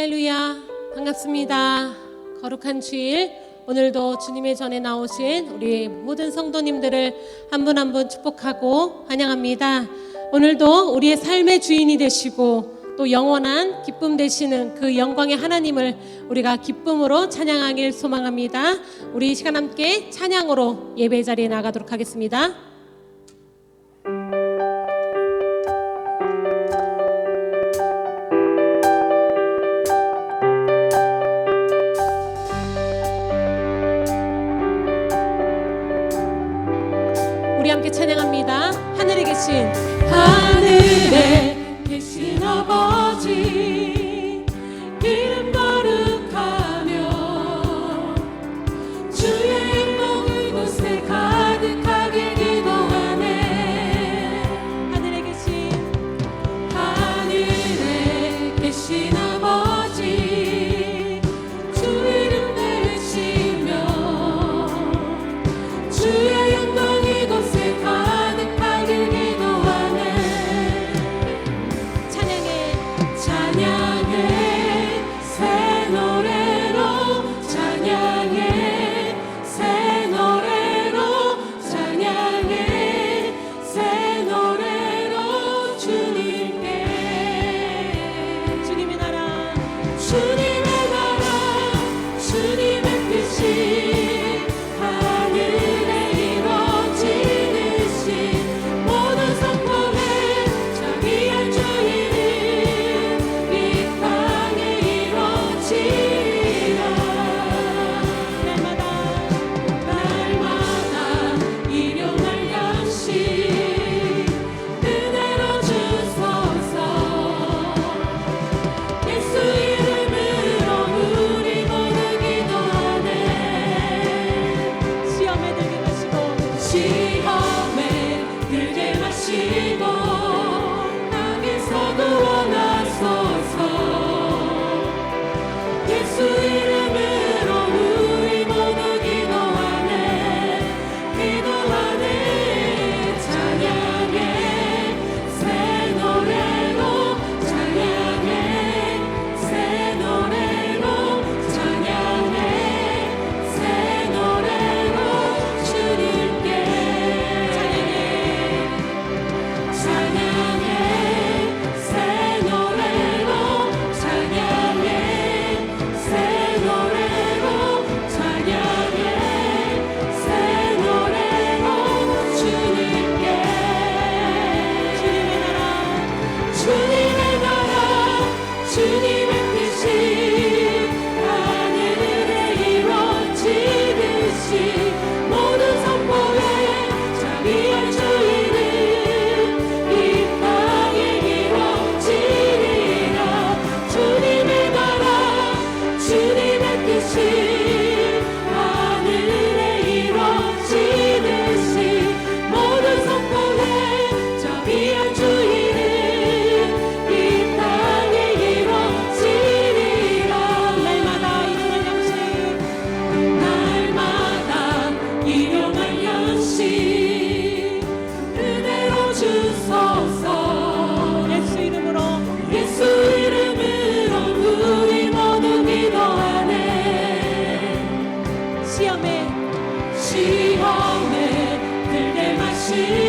할렐루야. 반갑습니다. 거룩한 주일. 오늘도 주님의 전에 나오신 우리 모든 성도님들을 한 분 한 분 축복하고 환영합니다. 오늘도 우리의 삶의 주인이 되시고 또 영원한 기쁨 되시는 그 영광의 하나님을 우리가 기쁨으로 찬양하길 소망합니다. 우리 시간 함께 찬양으로 예배 자리에 나가도록 하겠습니다. 우리 함께 찬양합니다. 하늘에 계신 하늘에 계신 아버지 시험에 들게 마시